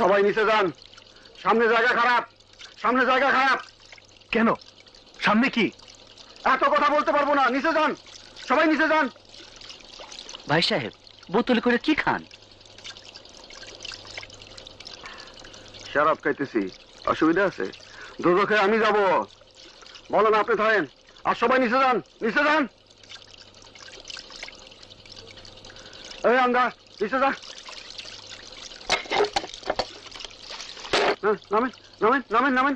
সবাই নিচে যান। সামনে জায়গা খারাপ সামনে জায়গা খারাপ। কেন? সামনে কি? এত কথা বলতে পারব না নিচে যান। সবাই নিচে যান। ভাই সাহেব বোতল করে কি খান? শরাব খাইতেছি। অসুবিধা আছে? দুদকে আমি যাব। বলেন আপনি ধরেন আর সবাই নিচে যান নিচে যান। এই আন্দা নিচে যা। Naman, Naman, Naman, Naman, Naman.